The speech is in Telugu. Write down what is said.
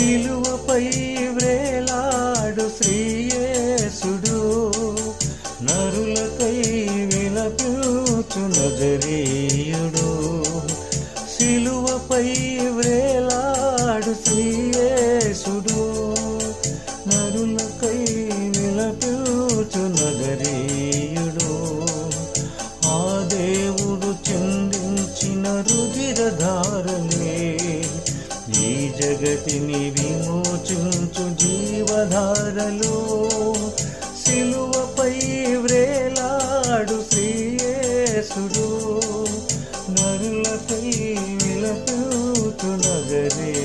సిలువపై వ్రేలాడు శ్రీయేసుడు. నరులకై విలపించు నజరీయుడు. సిలువపై వ్రేలాడు శ్రీయేసుడు. నరులకై విలపించు నజరీయుడు. ఆ దేవుడు చిందించిన రుధిరధారలే జగతిని విమోచించు జీవధారలు సిలువపై వ్రేలాడు శ్రీయేసుడు. నరులపై విలపూతు నగరే